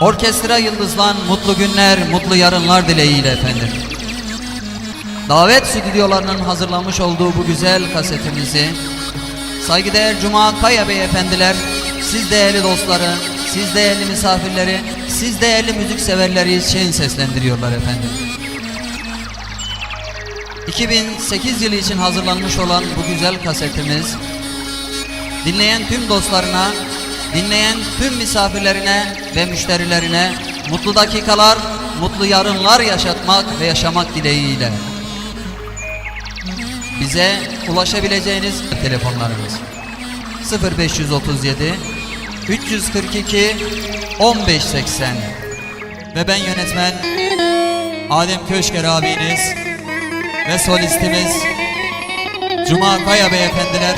Orkestra Yıldız'dan mutlu günler, mutlu yarınlar dileğiyle efendim. Davet stüdyolarının hazırlamış olduğu bu güzel kasetimizi saygıdeğer Cuma Kaya Bey efendiler, siz değerli dostları, siz değerli misafirleri, siz değerli müzik severleri için seslendiriyorlar efendim. 2008 yılı için hazırlanmış olan bu güzel kasetimiz dinleyen tüm dostlarına, dinleyen tüm misafirlerine ve müşterilerine mutlu dakikalar, mutlu yarınlar yaşatmak ve yaşamak dileğiyle. Bize ulaşabileceğiniz telefonlarımız 0537 342 1580 ve ben yönetmen Adem Köşker abiniz ve solistimiz Cuma Kaya beyefendiler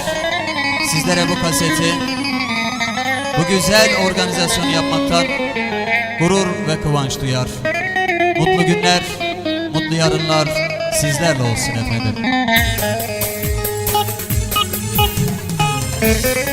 sizlere bu kaseti bu güzel organizasyonu yapmaktan gurur ve kıvanç duyar. Mutlu günler, mutlu yarınlar sizlerle olsun efendim. Beni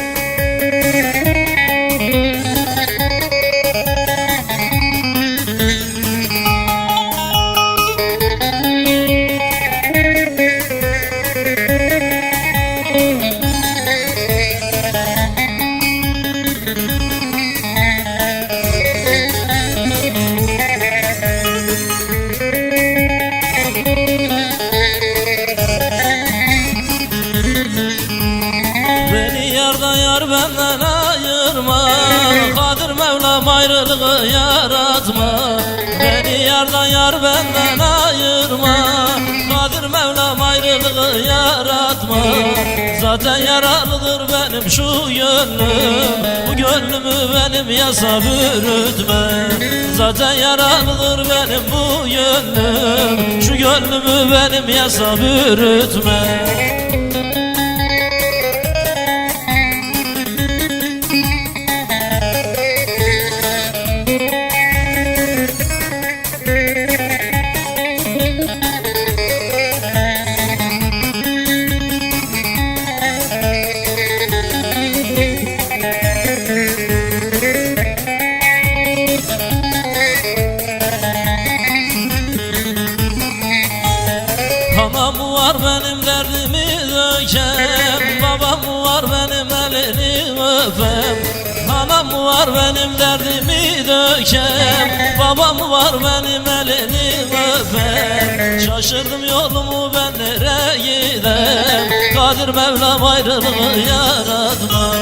benden ayırma. Kadir Mevlam ayrılığı yaratma. Beni yardan yar benden ayırma. Kadir Mevlam ayrılığı yaratma. Zaten yaralıdır benim şu gönlüm. Bu gönlümü benim yasa bürütme. Zaten yaralıdır benim bu gönlüm. Şu gönlümü benim yasa bürütme Anam var benim derdimi döken Babam var benim elini öpem. Anam var benim derdimi döken Babam var benim elini öpem. Şaşırdım yolumu ben nereye gidem? Kadir Mevlam ayrılığı yaratma.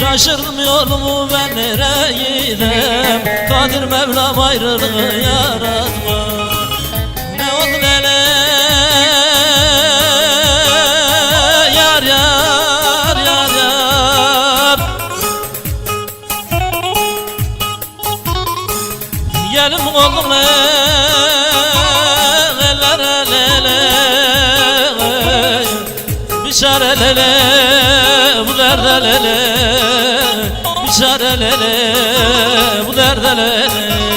Şaşırdım yolumu ben nereye gidem? Kadir Mevlam ayrılığı yaratma Gelin oğlum çare lele bu derde lele Bir çare lele bu derde lele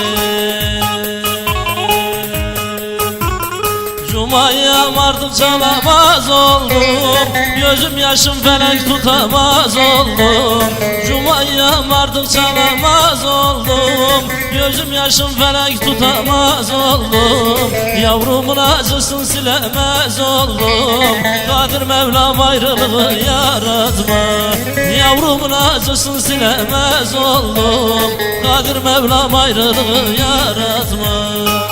Cuma'ya vardım çalamaz oldum. Gözüm yaşım felek tutamaz oldum. Cuma'ya vardım çalamaz oldum. Gözüm yaşım felek tutamaz oldum. Yavrumun acısını silemez oldum. Kadir Mevlam ayrılığı yaratma. Yavrumun acısını silemez oldum. Kadir Mevlam ayrılığı yaratma